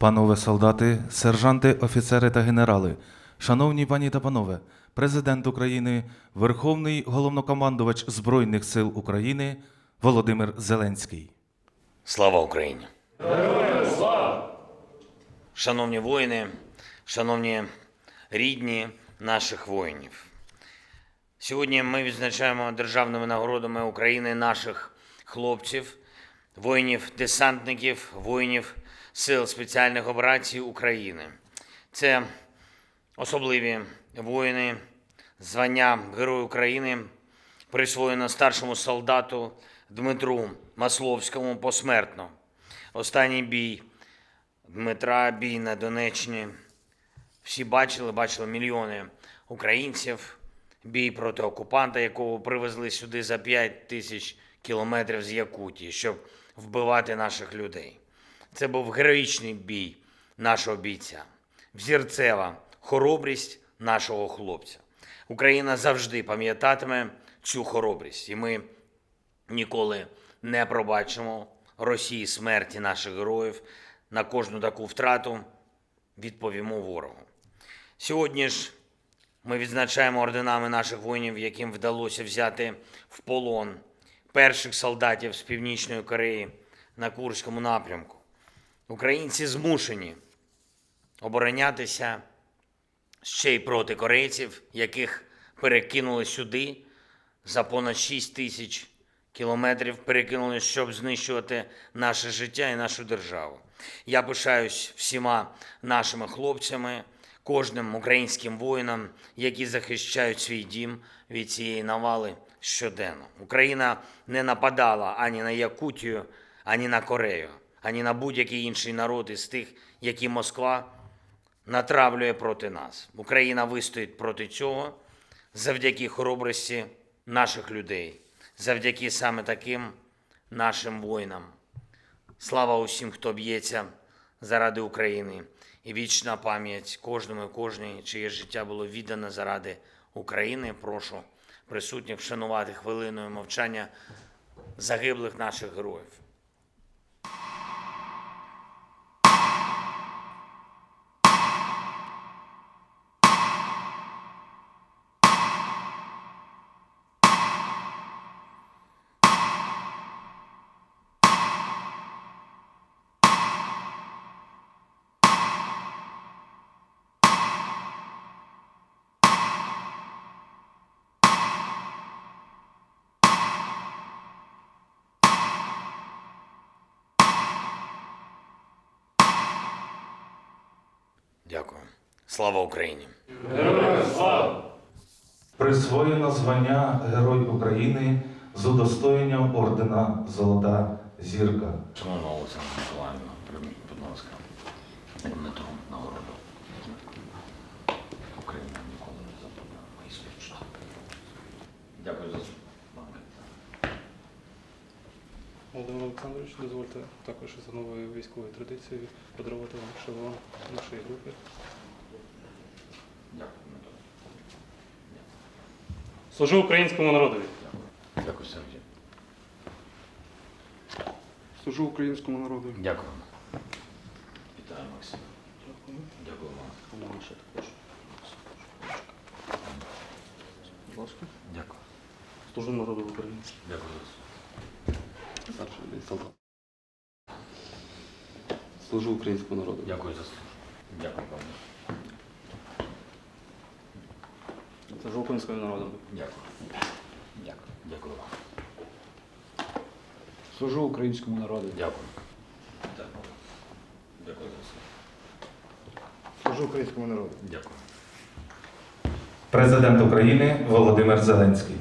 Панове солдати, сержанти, офіцери та генерали, шановні пані та панове, президент України, Верховний головнокомандувач Збройних сил України Володимир Зеленський. Слава Україні! Шановні воїни, шановні рідні наших воїнів. Сьогодні ми відзначаємо державними нагородами України наших хлопців, воїнів-десантників, воїнів Сил спеціальних операцій України. Це особливі воїни, звання Герой України присвоєно старшому солдату Дмитру Масловському посмертно. Останній бій Дмитра, бій на Донеччині. Всі бачили, бачили мільйони українців. Бій проти окупанта, якого привезли сюди за 5 тисяч кілометрів з Якутії, щоб вбивати наших людей. Це був героїчний бій нашого бійця, взірцева хоробрість нашого хлопця. Україна завжди пам'ятатиме цю хоробрість, і ми ніколи не пробачимо Росії смерті наших героїв. На кожну таку втрату відповімо ворогу. Сьогодні ж ми відзначаємо орденами наших воїнів, яким вдалося взяти в полон перших солдатів з Північної Кореї на Курському напрямку. Українці змушені оборонятися ще й проти корейців, яких перекинули сюди за понад 6 тисяч кілометрів, перекинули, щоб знищувати наше життя і нашу державу. Я пишаюсь всіма нашими хлопцями, кожним українським воїнам, які захищають свій дім від цієї навали щоденно. Україна не нападала ані на Якутію, ані на Корею, ані на будь-який інший народ із тих, які Москва натравлює проти нас. Україна вистоїть проти цього завдяки хоробрості наших людей, завдяки саме таким нашим воїнам. Слава усім, хто б'ється заради України, і вічна пам'ять кожному і кожній, чиє життя було віддано заради України. Прошу присутніх вшанувати хвилиною мовчання загиблих наших героїв. Дякую. Слава Україні! Присвоєно звання Герой України з удостоєнням ордена Золота Зірка. Шановна Олександра Миколаївна, прийміть, будь ласка, на нагороду. Україна ніколи не забуде мої співчуття. Дякую за слухання. Володимир Олександрович, дозвольте також за новою військовою традицією подарувати вам шеврон нашої групи. Дякую. Служу українському народові. Дякую. Дякую, Сергій. Служу українському народу. Дякую. Вітаю, Максим. Дякую вам. Будь ласка. Дякую. Служу народу України. Дякую солдат. Служу українському народу. Дякую за службу. Дякую вам. Служу українському народу. Дякую. Дякую. Дякую вам. Служу українському народу. Дякую. Дякую. Дякую за службу. Служу українському народу. Дякую. Президент України Володимир Зеленський.